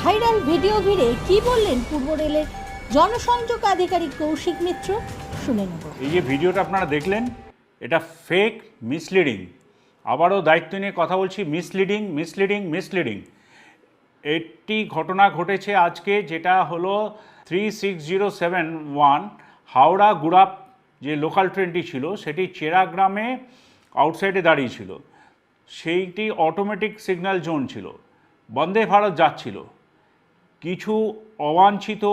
Viral video ঘিরে কি বললেন পূর্ব রেলের জনসংযোগ আধিকারিক কৌশিক মিত্র? শুনে নেব। এই যে ভিডিওটা আপনারা দেখলেন, এটা ফেক মিসলিডিং আবারও দায়িত্ব নিয়ে কথা বলছি মিসলিডিং মিসলিডিং মিসলিডিং একটি ঘটনা ঘটেছে আজকে, যেটা হলো three six zero seven one Howrah Gurap যে লোকাল ট্রেনটি ছিল, সেটি চেরাগ্রামে আউটসাইডে দাঁড়িয়ে ছিল। সেইটি অটোমেটিক সিগন্যাল জোন ছিল। বন্দে ভারত যাচ্ছিল। কিছু অবাঞ্ছিত,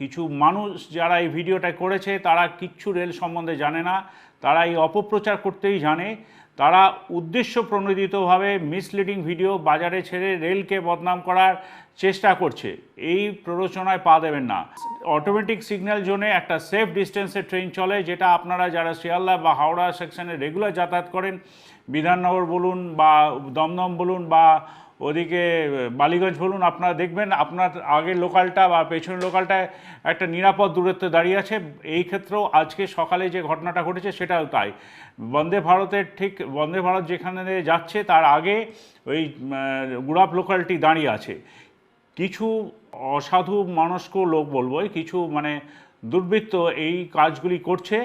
কিছু মানুষ যারা এই ভিডিওটা করেছে, তারা কিচ্ছু রেল সম্বন্ধে জানে না। তারা এই অপপ্রচার করতেই জানে। তারা উদ্দেশ্য প্রণোদিতভাবে মিসলিডিং ভিডিও বাজারে ছেড়ে রেলকে বদনাম করার চেষ্টা করছে। এই প্ররোচনায় পা দেবেন না। অটোমেটিক সিগন্যাল জোনে একটা সেফ ডিস্টেন্সে ট্রেন চলে, যেটা আপনারা যারা শিয়ালদা বা হাওড়া সেকশনে রেগুলার যাতায়াত করেন, বিধাননগর বলুন বা দমদম বলুন বা ওদিকে বালিগঞ্জ বলুন, আপনারা দেখবেন, আপনার আগের লোকালটা বা পেছনের লোকালটায় একটা নিরাপদ দূরত্বে দাঁড়িয়ে আছে। এই ক্ষেত্রেও আজকে সকালে যে ঘটনাটা ঘটেছে, সেটাও তাই। বন্দে ভারতের ঠিক, বন্দে ভারত যেখানে যাচ্ছে, তার আগে ওই গুড়াপ লোকালটি দাঁড়িয়ে আছে। কিছু অসাধু মনস্ক লোক বলব কিছু মানে দুর্বৃত্ত এই কাজগুলি করছে।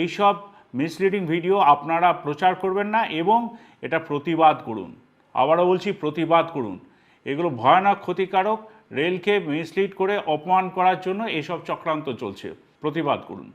এই সব মিসলিডিং ভিডিও আপনারা প্রচার করবেন না এবং এটা প্রতিবাদ করুন। আবারও বলছি, প্রতিবাদ করুন। এগুলো ভয়ানক ক্ষতিকারক, রেলকে মিসলিড করে অপমান করার জন্য এসব চক্রান্ত চলছে। প্রতিবাদ করুন।